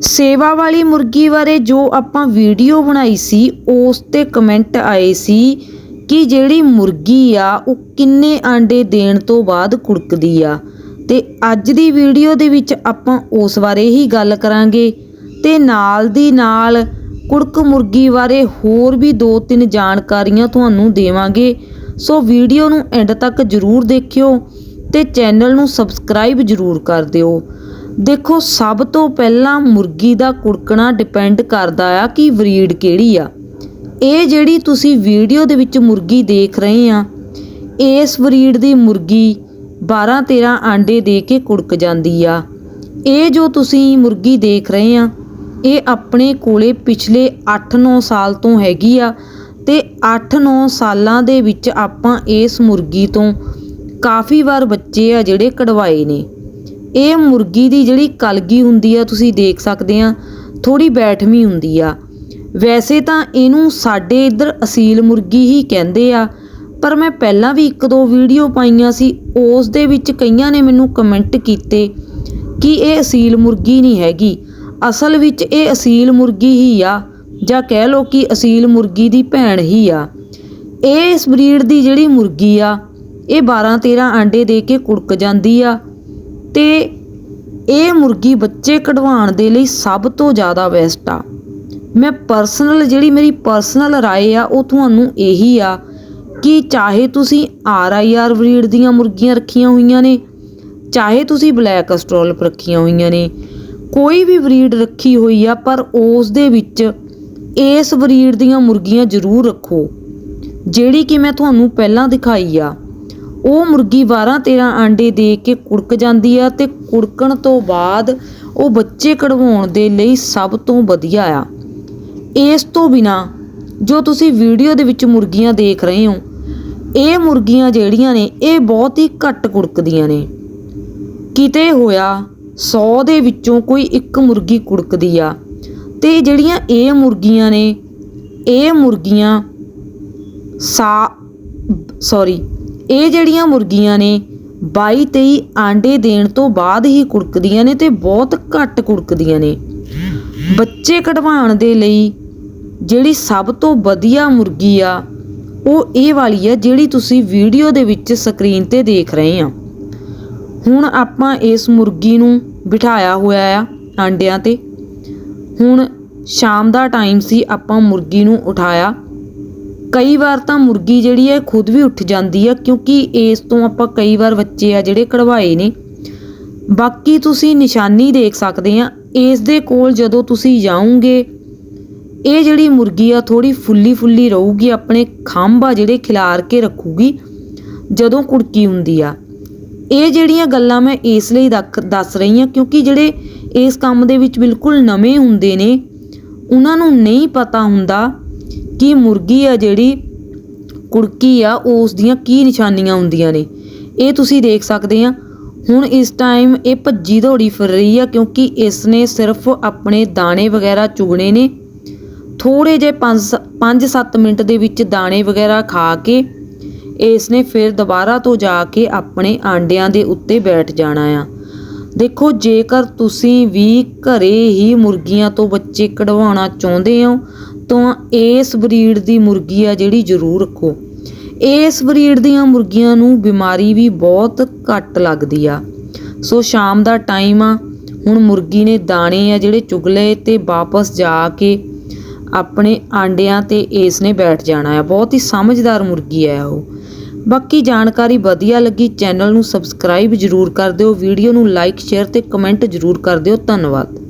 ਸੇਵਾ ਵਾਲੀ ਮੁਰਗੀ ਬਾਰੇ ਜੋ ਆਪਾਂ ਵੀਡੀਓ ਬਣਾਈ ਸੀ, ਉਸ ਤੇ ਕਮੈਂਟ ਆਏ ਸੀ ਕਿ ਜਿਹੜੀ ਮੁਰਗੀ ਆ, ਉਹ ਕਿੰਨੇ ਆਂਡੇ ਦੇਣ ਤੋਂ ਬਾਅਦ ਕੁੜਕਦੀ ਆ। ਅਤੇ ਅੱਜ ਦੀ ਵੀਡੀਓ ਦੇ ਵਿੱਚ ਆਪਾਂ ਉਸ ਬਾਰੇ ਹੀ ਗੱਲ ਕਰਾਂਗੇ। ਅਤੇ ਨਾਲ ਦੀ ਨਾਲ ਕੁੜਕ ਮੁਰਗੀ ਬਾਰੇ ਹੋਰ ਵੀ ਦੋ ਤਿੰਨ ਜਾਣਕਾਰੀਆਂ ਤੁਹਾਨੂੰ ਦੇਵਾਂਗੇ। ਸੋ ਵੀਡੀਓ ਨੂੰ ਐਂਡ ਤੱਕ ਜ਼ਰੂਰ ਦੇਖਿਓ ਅਤੇ ਚੈਨਲ ਨੂੰ ਸਬਸਕ੍ਰਾਈਬ ਜ਼ਰੂਰ ਕਰ ਦਿਓ। ਦੇਖੋ, ਸਭ ਤੋਂ ਪਹਿਲਾਂ ਮੁਰਗੀ ਦਾ ਕੁੜਕਣਾ ਡਿਪੈਂਡ ਕਰਦਾ ਆ ਕਿ ਬਰੀਡ ਕਿਹੜੀ ਆ। ਇਹ ਜਿਹੜੀ ਤੁਸੀਂ ਵੀਡੀਓ ਦੇ ਵਿੱਚ ਮੁਰਗੀ ਦੇਖ ਰਹੇ ਆ, ਇਸ ਬਰੀਡ ਦੀ ਮੁਰਗੀ 12-13 ਆਂਡੇ ਦੇ ਕੇ ਕੁੜਕ ਜਾਂਦੀ ਆ। ਇਹ ਜੋ ਤੁਸੀਂ ਮੁਰਗੀ ਦੇਖ ਰਹੇ ਆ, ਇਹ ਆਪਣੇ ਕੋਲੇ ਪਿਛਲੇ 8-9 ਸਾਲ ਤੋਂ ਹੈਗੀ ਆ ਤੇ 8-9 ਸਾਲਾਂ ਦੇ ਵਿੱਚ ਆਪਾਂ ਇਸ ਮੁਰਗੀ ਤੋਂ ਕਾਫੀ ਵਾਰ ਬੱਚੇ ਆ ਜਿਹੜੇ ਕਢਵਾਏ ਨੇ। ਇਹ ਮੁਰਗੀ ਦੀ ਜਿਹੜੀ ਕਲਗੀ ਹੁੰਦੀ ਆ, ਤੁਸੀਂ ਦੇਖ ਸਕਦੇ ਆ ਥੋੜੀ ਬੈਠਵੀਂ ਹੁੰਦੀ ਆ। ਵੈਸੇ ਤਾਂ ਇਹਨੂੰ ਸਾਡੇ ਇੱਧਰ ਅਸੀਲ ਮੁਰਗੀ ਹੀ ਕਹਿੰਦੇ ਆ, ਪਰ ਮੈਂ ਪਹਿਲਾਂ ਵੀ ਇੱਕ ਦੋ ਵੀਡੀਓ ਪਾਈਆਂ ਸੀ, ਉਸ ਦੇ ਵਿੱਚ ਕਈਆਂ ਨੇ ਮੈਨੂੰ ਕਮੈਂਟ ਕੀਤੇ ਕਿ ਇਹ ਅਸੀਲ ਮੁਰਗੀ ਨਹੀਂ ਹੈਗੀ। ਅਸਲ ਵਿੱਚ ਇਹ ਅਸੀਲ ਮੁਰਗੀ ਹੀ ਆ, ਜਾਂ ਕਹਿ ਲਓ ਕਿ ਅਸੀਲ ਮੁਰਗੀ ਦੀ ਭੈਣ ਹੀ ਆ। ਇਹ ਇਸ ਬਰੀਡ ਦੀ ਜਿਹੜੀ ਮੁਰਗੀ ਆ, ਇਹ 12-13 ਆਂਡੇ ਦੇ ਕੇ ਕੁੜਕ ਜਾਂਦੀ ਆ। ਤੇ ਇਹ ਮੁਰਗੀ ਬੱਚੇ ਕਢਵਾਉਣ ਦੇ ਲਈ ਸਭ ਤੋਂ ਜ਼ਿਆਦਾ ਬੈਸਟ ਆ ਮੈਂ ਪਰਸਨਲ ਜਿਹੜੀ ਮੇਰੀ ਪਰਸਨਲ رائے ਆ ਉਹ ਤੁਹਾਨੂੰ ਇਹੀ ਆ ਕਿ ਚਾਹੇ ਤੁਸੀਂ ਆਰ ਆਈ ਆਰ ਬਰੀਡ ਦੀਆਂ ਮੁਰਗੀਆਂ ਰੱਖੀਆਂ ਹੋਈਆਂ ਨੇ ਚਾਹੇ ਤੁਸੀਂ ਬਲੈਕ ਅਸਟ੍ਰੋਲਪ ਰੱਖੀਆਂ ਹੋਈਆਂ ਨੇ ਕੋਈ ਵੀ ਬਰੀਡ ਰੱਖੀ ਹੋਈ ਆ ਪਰ ਉਸ ਦੇ ਵਿੱਚ ਇਸ ਬਰੀਡ ਦੀਆਂ ਮੁਰਗੀਆਂ ਜ਼ਰੂਰ ਰੱਖੋ ਜਿਹੜੀ ਕਿ ਮੈਂ ਤੁਹਾਨੂੰ ਪਹਿਲਾਂ ਦਿਖਾਈ ਆ ਉਹ ਮੁਰਗੀ 12-13 ਆਂਡੇ ਦੇ ਕੇ ਕੁੜਕ ਜਾਂਦੀ ਆ ਤੇ ਕੁੜਕਣ ਤੋਂ ਬਾਅਦ ਉਹ ਬੱਚੇ ਕਢਵਾਉਣ ਦੇ ਲਈ ਸਭ ਤੋਂ ਵਧੀਆ ਆ। ਇਸ ਤੋਂ ਬਿਨਾ ਜੋ ਤੁਸੀਂ ਵੀਡੀਓ ਦੇ ਵਿੱਚ ਮੁਰਗੀਆਂ ਦੇਖ ਰਹੇ ਹੋ, ਇਹ ਮੁਰਗੀਆਂ ਜਿਹੜੀਆਂ ਨੇ, ਇਹ ਬਹੁਤ ਹੀ ਘੱਟ ਕੁੜਕਦੀਆਂ ਨੇ। ਕਿਤੇ ਹੋਇਆ 100 ਦੇ ਵਿੱਚੋਂ ਕੋਈ ਇੱਕ ਮੁਰਗੀ ਕੁੜਕਦੀ ਆ ਤੇ ਜਿਹੜੀਆਂ ਇਹ ਮੁਰਗੀਆਂ ਨੇ, ਇਹ ਮੁਰਗੀਆਂ ਸਾ ਸੌਰੀ ਇਹ ਜਿਹੜੀਆਂ ਮੁਰਗੀਆਂ ਨੇ 22 23 ਆਂਡੇ ਦੇਣ ਤੋਂ ਬਾਅਦ ਹੀ ਕੁੜਕਦੀਆਂ ਨੇ ਤੇ ਬਹੁਤ ਘੱਟ ਕੁੜਕਦੀਆਂ ਨੇ। ਬੱਚੇ ਕਢਵਾਉਣ ਦੇ ਲਈ ਜਿਹੜੀ ਸਭ ਤੋਂ ਵਧੀਆ ਮੁਰਗੀ ਆ, ਉਹ ਇਹ ਵਾਲੀ ਆ ਜਿਹੜੀ ਤੁਸੀਂ ਵੀਡੀਓ ਦੇ ਵਿੱਚ ਸਕਰੀਨ ਤੇ ਦੇਖ ਰਹੇ ਆ। ਹੁਣ ਆਪਾਂ ਇਸ ਮੁਰਗੀ ਨੂੰ ਬਿਠਾਇਆ ਹੋਇਆ ਆ ਆਂਡਿਆਂ ਤੇ। ਹੁਣ ਸ਼ਾਮ ਦਾ ਟਾਈਮ ਸੀ, ਆਪਾਂ ਮੁਰਗੀ ਨੂੰ ਉਠਾਇਆ। ਕਈ ਵਾਰ ਤਾਂ ਮੁਰਗੀ ਜਿਹੜੀ ਹੈ ਖੁਦ ਵੀ ਉੱਠ ਜਾਂਦੀ ਆ, ਕਿਉਂਕਿ ਇਸ ਤੋਂ ਆਪਾਂ ਕਈ ਵਾਰ ਬੱਚੇ ਆ ਜਿਹੜੇ ਕਢਵਾਏ ਨੇ। ਬਾਕੀ ਤੁਸੀਂ ਨਿਸ਼ਾਨੀ ਦੇਖ ਸਕਦੇ ਆ, ਇਸ ਦੇ ਕੋਲ ਜਦੋਂ ਤੁਸੀਂ ਜਾਓਗੇ, ਇਹ ਜਿਹੜੀ ਮੁਰਗੀ ਆ ਥੋੜੀ ਫੁੱਲੀ ਫੁੱਲੀ ਰਹੂਗੀ, ਆਪਣੇ ਖੰਭ ਆ ਜਿਹੜੇ ਖਿਲਾਰ ਕੇ ਰੱਖੂਗੀ, ਜਦੋਂ ਕੁੜਕੀ ਹੁੰਦੀ ਆ। ਇਹ ਜਿਹੜੀਆਂ ਗੱਲਾਂ ਮੈਂ ਇਸ ਲਈ ਦਕ- ਦੱਸ ਰਹੀ ਹਾਂ ਕਿਉਂਕਿ ਜਿਹੜੇ ਇਸ ਕੰਮ ਦੇ ਵਿੱਚ ਬਿਲਕੁਲ ਨਵੇਂ ਹੁੰਦੇ ਨੇ, ਉਹਨਾਂ ਨੂੰ ਨਹੀਂ ਪਤਾ ਹੁੰਦਾ ਕਿ ਮੁਰਗੀ ਆ ਜਿਹੜੀ ਕੁੜਕੀ ਆ ਉਸ ਦੀਆਂ ਕੀ ਨਿਸ਼ਾਨੀਆਂ ਹੁੰਦੀਆਂ ਨੇ? ਇਹ ਤੁਸੀਂ ਦੇਖ ਸਕਦੇ ਆ। ਹੁਣ ਇਸ ਟਾਈਮ ਇਹ ਭੱਜੀ ਦੌੜੀ ਫਿਰ ਰਹੀ ਆ ਕਿਉਂਕਿ ਇਸ ਨੇ ਸਿਰਫ ਆਪਣੇ ਦਾਣੇ ਵਗੈਰਾ ਚੁਗਣੇ ਨੇ। ਥੋੜੇ ਜੇ 5 5-7 ਮਿੰਟ ਦੇ ਵਿੱਚ ਦਾਣੇ ਵਗੈਰਾ ਖਾ ਕੇ ਇਸ ਨੇ ਫਿਰ ਦੁਬਾਰਾ ਤੋਂ ਜਾ ਕੇ ਆਪਣੇ ਆਂਡਿਆਂ ਦੇ ਉੱਤੇ ਬੈਠ ਜਾਣਾ ਆ। ਦੇਖੋ, ਜੇਕਰ ਤੁਸੀਂ ਵੀ ਘਰੇ ਹੀ ਮੁਰਗੀਆਂ ਤੋਂ ਬੱਚੇ ਕਢਵਾਉਣਾ ਚਾਹੁੰਦੇ ਹੋ ਤਾਂ ਇਸ ਬਰੀਡ ਦੀ ਮੁਰਗੀ ਆ ਜਿਹੜੀ ਜ਼ਰੂਰ ਰੱਖੋ। ਇਸ ਬਰੀਡ ਦੀਆਂ ਮੁਰਗੀਆਂ ਨੂੰ ਬਿਮਾਰੀ ਵੀ ਬਹੁਤ ਘੱਟ ਲੱਗਦੀ ਆ। ਸੋ ਸ਼ਾਮ ਦਾ ਟਾਈਮ ਆ, ਹੁਣ ਮੁਰਗੀ ਨੇ ਦਾਣੇ ਆ ਜਿਹੜੇ ਚੁਗਲੇ ਤੇ ਵਾਪਸ ਜਾ ਕੇ ਆਪਣੇ ਆਂਡਿਆਂ ਤੇ ਇਸ ਨੇ ਬੈਠ ਜਾਣਾ ਆ। ਬਹੁਤ ਹੀ ਸਮਝਦਾਰ ਮੁਰਗੀ ਆ ਉਹ। ਬਾਕੀ ਜਾਣਕਾਰੀ ਵਧੀਆ ਲੱਗੀ, ਚੈਨਲ ਨੂੰ ਸਬਸਕ੍ਰਾਈਬ ਜਰੂਰ ਕਰ ਦਿਓ, ਵੀਡੀਓ ਨੂੰ ਲਾਈਕ, ਸ਼ੇਅਰ ਤੇ ਕਮੈਂਟ ਜਰੂਰ ਕਰ ਦਿਓ। ਧੰਨਵਾਦ।